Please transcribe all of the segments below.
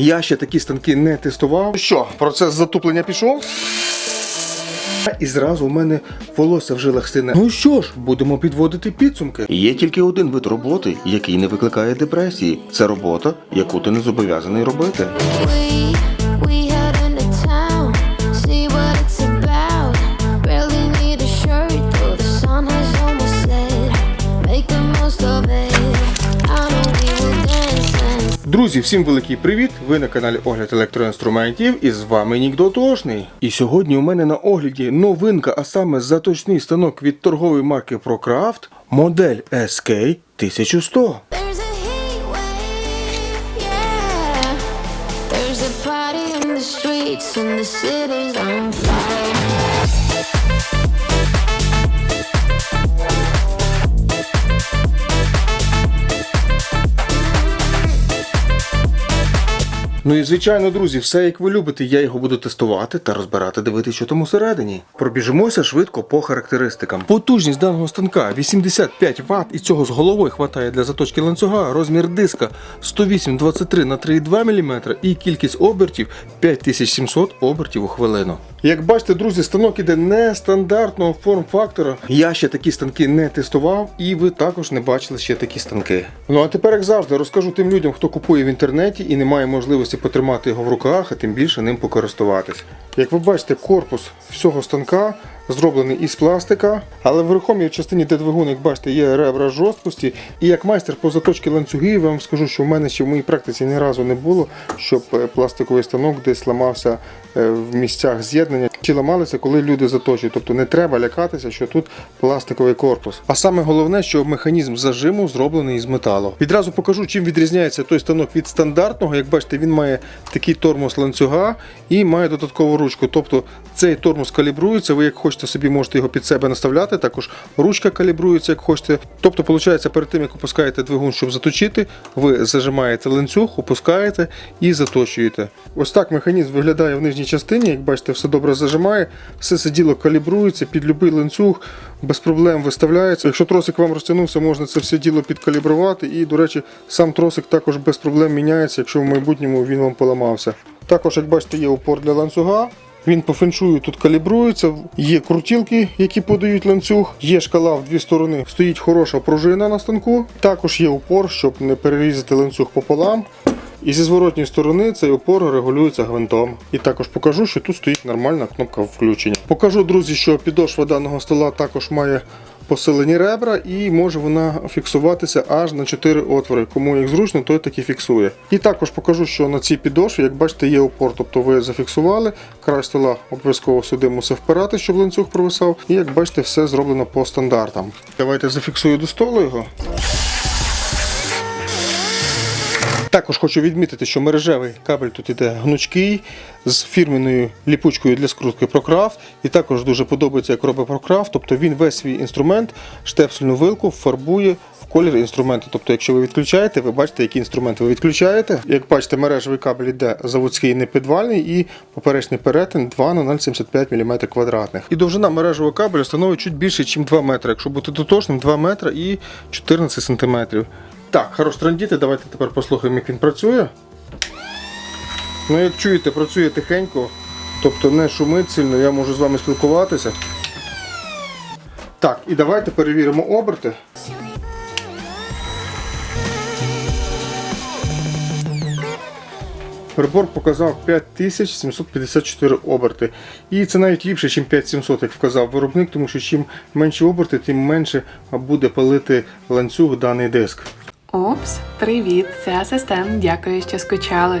Я ще такі станки не тестував. Що, процес затуплення пішов? І зразу у мене волосся в жилах сине. Ну що ж, будемо підводити підсумки. Є тільки один вид роботи, який не викликає депресії. Це робота, яку ти не зобов'язаний робити. We we Друзі, всім великий привіт! Ви на каналі Огляд електроінструментів і з вами Нік Дотошний. І сьогодні у мене на огляді новинка, а саме заточний станок від торгової марки ProCraft, модель SK 1100. there's a heat wave, yeah. Ну і звичайно, друзі, все як ви любите, я його буду тестувати та розбирати, дивитися, що там усередині. Пробіжимося швидко по характеристикам. Потужність даного станка 85 Вт, і цього з головою хватає для заточки ланцюга. Розмір диска 108-23 на 3,2 мм і кількість обертів 5700 обертів у хвилину. Як бачите, друзі, станок іде нестандартного форм-фактора. Я ще такі станки не тестував, і ви також не бачили ще такі станки. Ну а тепер, як завжди, розкажу тим людям, хто купує в інтернеті і не має можливості потримати його в руках, а тим більше ним покористуватись. Як ви бачите, корпус всього станка зроблений із пластика, але в рухомій частині, де двигун, як бачите, є ребра жорсткості. І як майстер по заточці ланцюгів, я вам скажу, що в мене ще в моїй практиці ні разу не було, щоб е, пластиковий станок десь ламався е, в місцях з'єднання чи ламалися, коли люди заточують. Тобто не треба лякатися, що тут пластиковий корпус. А саме головне, що механізм зажиму зроблений із металу. Відразу покажу, чим відрізняється той станок від стандартного. Як бачите, він має такий тормоз ланцюга і має додаткову ручку. Тобто цей тормоз калібрується. Ви як хочете собі можете його під себе наставляти. Також ручка калібрується, як хочете. Тобто, виходить, перед тим як опускаєте двигун, щоб заточити, ви зажимаєте ланцюг, опускаєте і заточуєте. Ось так механізм виглядає в нижній частині. Як бачите, все добре зажимає, все це діло калібрується під будь-який ланцюг, без проблем виставляється. Якщо тросик вам розтягнувся, можна це все діло підкалібрувати. І, до речі, сам тросик також без проблем міняється, якщо в майбутньому він вам поламався. Також, як бачите, є упор для ланцюга. Він по феншую тут калібрується, є крутілки, які подають ланцюг, є шкала в дві сторони, стоїть хороша пружина на станку. Також є упор, щоб не перерізати ланцюг пополам. І зі зворотньої сторони цей опор регулюється гвинтом. І також покажу, що тут стоїть нормальна кнопка включення. Покажу, друзі, що підошва даного стола також має посилені ребра і може вона фіксуватися аж на 4 отвори. Кому як зручно, той так і фіксує. І також покажу, що на цій підошві, як бачите, є опор. Тобто ви зафіксували, край стола обов'язково сюди мусив впирати, щоб ланцюг провисав. І як бачите, все зроблено по стандартам. Давайте зафіксую до столу його. Також хочу відмітити, що мережевий кабель тут іде гнучкий з фірменною ліпучкою для скрутки ProCraft. І також дуже подобається, як робить ProCraft. Тобто він весь свій інструмент, штепсельну вилку фарбує в колір інструменту. Тобто, якщо ви відключаєте, ви бачите, який інструмент ви відключаєте. Як бачите, мережевий кабель іде заводський непідвальний і поперечний перетин 2 на 0,75 мм квадратних. І довжина мережевого кабелю становить чуть більше, ніж 2 метри. Якщо бути дотошним, 2 метри і 14 сантиметрів. Так, хорош трандіти, давайте тепер послухаємо, як він працює. Ну, як чуєте, працює тихенько, тобто не шумить сильно, я можу з вами спілкуватися. Так, і давайте перевіримо оберти. Прибор показав 5754 оберти. І це навіть ліпше, ніж 5700, як вказав виробник, тому що чим менші оберти, тим менше буде палити ланцюг даний диск. Опс, привіт! Це асистент. Дякую, що скучали.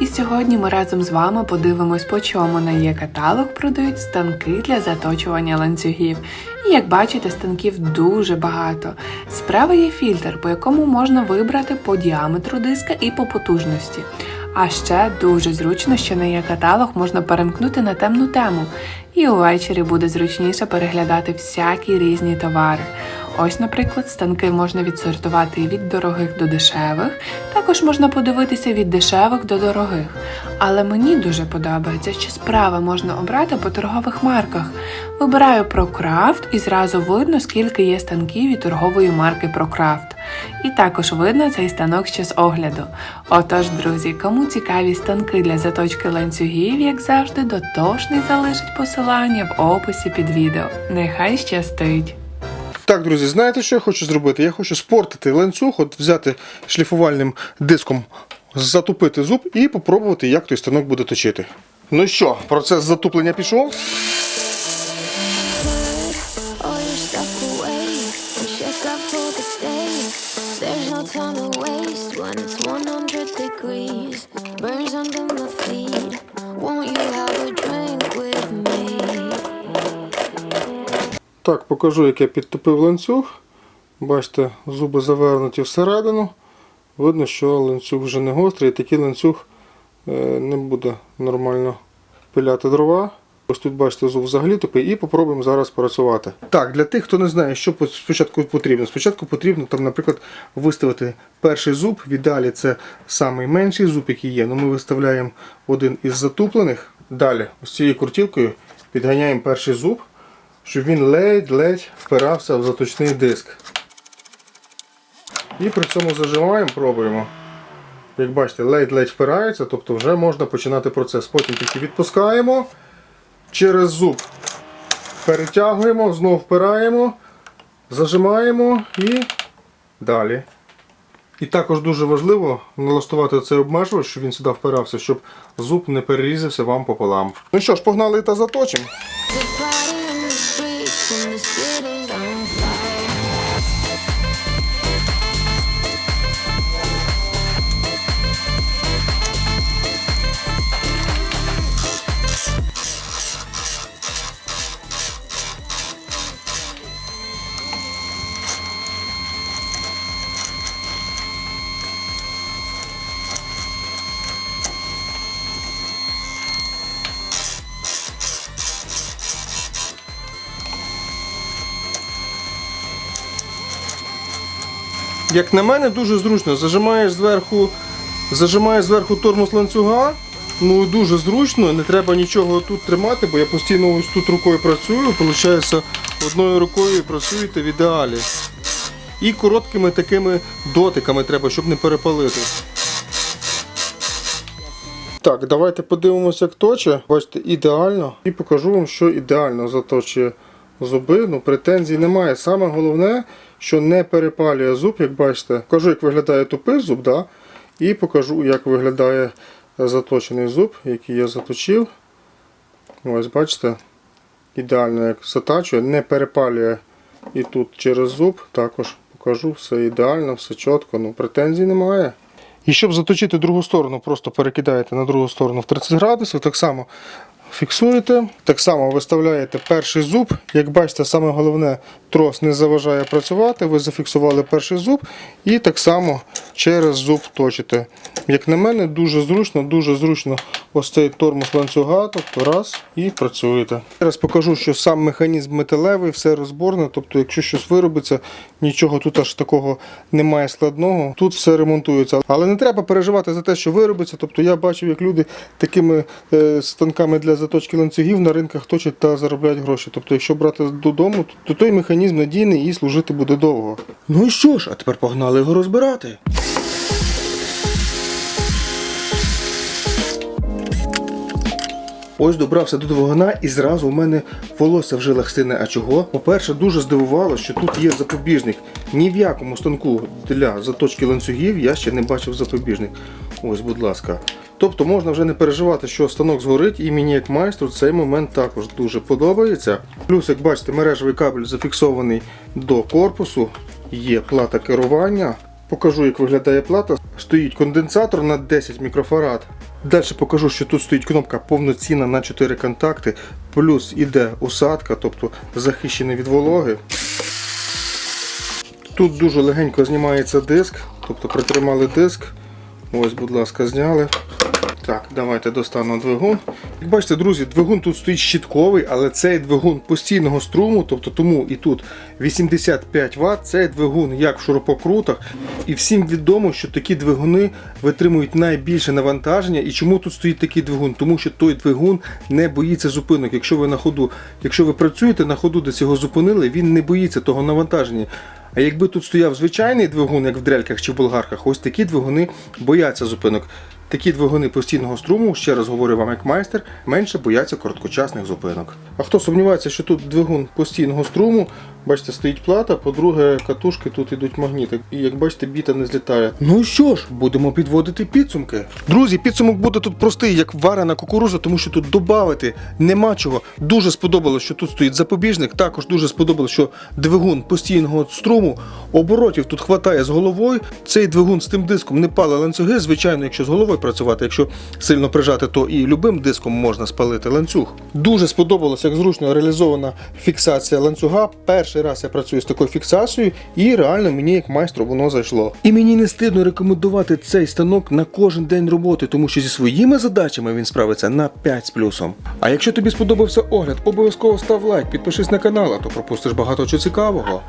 І сьогодні ми разом з вами подивимось, по чому на є каталог продають станки для заточування ланцюгів. І як бачите, станків дуже багато. Справа є фільтр, по якому можна вибрати по діаметру диска і по потужності. А ще дуже зручно, що на є каталог можна перемкнути на темну тему, і увечері буде зручніше переглядати всякі різні товари. Ось, наприклад, станки можна відсортувати від дорогих до дешевих, також можна подивитися від дешевих до дорогих. Але мені дуже подобається, що справа можна обрати по торгових марках. Вибираю ProCraft і зразу видно, скільки є станків від торгової марки ProCraft. І також видно цей станок ще з огляду. Отож, друзі, кому цікаві станки для заточки ланцюгів, як завжди, дотошний залишить посилання в описі під відео. Нехай щастить! Так, друзі, знаєте, що я хочу зробити? Я хочу спортити ланцюг, от взяти шліфувальним диском, затупити зуб і попробувати, як той станок буде точити. Ну що, процес затуплення пішов? Покажу, як я підтопив ланцюг. Бачите, зуби завернуті всередину. Видно, що ланцюг вже не гострий, і такий ланцюг е, не буде нормально пиляти дрова. Ось тут бачите, зуб взагалі тупий, і попробуємо зараз працювати. Так, для тих, хто не знає, що спочатку потрібно. Спочатку потрібно, там, наприклад, виставити перший зуб. В ідеалі це найменший зуб, який є. Ну, ми виставляємо один із затуплених. Далі, ось цією крутілкою підганяємо перший зуб щоб він ледь-ледь впирався в заточний диск. І при цьому зажимаємо, пробуємо. Як бачите, ледь-ледь впирається, тобто вже можна починати процес. Потім тільки відпускаємо, через зуб перетягуємо, знову впираємо, зажимаємо і далі. І також дуже важливо налаштувати цей обмежувач, щоб він сюди впирався, щоб зуб не перерізався вам пополам. Ну що ж, погнали та заточимо. Як на мене, дуже зручно. Зажимаєш зверху, зажимаєш зверху тормоз ланцюга. Ну дуже зручно, не треба нічого тут тримати, бо я постійно ось тут рукою працюю. Получається, одною рукою працюєте в ідеалі. І короткими такими дотиками треба, щоб не перепалити. Так, давайте подивимося, як точе. Бачите, ідеально. І покажу вам, що ідеально заточує зуби. Ну, претензій немає. Саме головне, що не перепалює зуб, як бачите. Покажу, як виглядає тупий зуб, да? і покажу, як виглядає заточений зуб, який я заточив. Ось бачите, ідеально як затачує, не перепалює і тут через зуб. Також покажу, все ідеально, все чітко, ну претензій немає. І щоб заточити другу сторону, просто перекидаєте на другу сторону в 30 градусів, так само фіксуєте, так само виставляєте перший зуб. Як бачите, саме головне, трос не заважає працювати. Ви зафіксували перший зуб і так само через зуб точите. Як на мене, дуже зручно, дуже зручно ось цей тормоз ланцюга, тобто раз і працюєте. Зараз покажу, що сам механізм металевий, все розборне, тобто, якщо щось виробиться, нічого тут аж такого немає складного. Тут все ремонтується. Але не треба переживати за те, що виробиться. Тобто я бачив, як люди такими е, станками для заточки ланцюгів на ринках точать та заробляють гроші. Тобто, якщо брати додому, то той механізм надійний і служити буде довго. Ну і що ж, а тепер погнали його розбирати. Ось добрався до двигуна і зразу у мене волосся в жилах стине. А чого? По-перше, дуже здивувало, що тут є запобіжник. Ні в якому станку для заточки ланцюгів я ще не бачив запобіжник. Ось, будь ласка. Тобто можна вже не переживати, що станок згорить, і мені як майстру цей момент також дуже подобається. Плюс, як бачите, мережевий кабель зафіксований до корпусу, є плата керування. Покажу, як виглядає плата. Стоїть конденсатор на 10 мікрофарад. Далі покажу, що тут стоїть кнопка повноцінна на 4 контакти, плюс іде усадка, тобто захищений від вологи. Тут дуже легенько знімається диск, тобто притримали диск. Ось, будь ласка, зняли. Так, давайте достану двигун. Як бачите, друзі, двигун тут стоїть щитковий, але цей двигун постійного струму, тобто тому і тут 85 Вт, цей двигун як в шурупокрутах. І всім відомо, що такі двигуни витримують найбільше навантаження. І чому тут стоїть такий двигун? Тому що той двигун не боїться зупинок. Якщо ви на ходу, якщо ви працюєте на ходу, десь його зупинили, він не боїться того навантаження. А якби тут стояв звичайний двигун, як в дрельках чи в болгарках, ось такі двигуни бояться зупинок. Такі двигуни постійного струму, ще раз говорю вам як майстер, менше бояться короткочасних зупинок. А хто сумнівається, що тут двигун постійного струму, бачите, стоїть плата, по-друге, катушки тут ідуть магніти. І як бачите, біта не злітає. Ну що ж, будемо підводити підсумки. Друзі, підсумок буде тут простий, як варена кукуруза, тому що тут додати нема чого. Дуже сподобалось, що тут стоїть запобіжник. Також дуже сподобалось, що двигун постійного струму, оборотів тут хватає з головою. Цей двигун з тим диском не пали ланцюги. Звичайно, якщо з головою працювати, якщо сильно прижати, то і любим диском можна спалити ланцюг. Дуже сподобалось, як зручно реалізована фіксація ланцюга. Перший раз я працюю з такою фіксацією, і реально мені як майстру воно зайшло. І мені не стидно рекомендувати цей станок на кожен день роботи, тому що зі своїми задачами він справиться на 5 з плюсом. А якщо тобі сподобався огляд, обов'язково став лайк, підпишись на канал, а то пропустиш багато чого цікавого.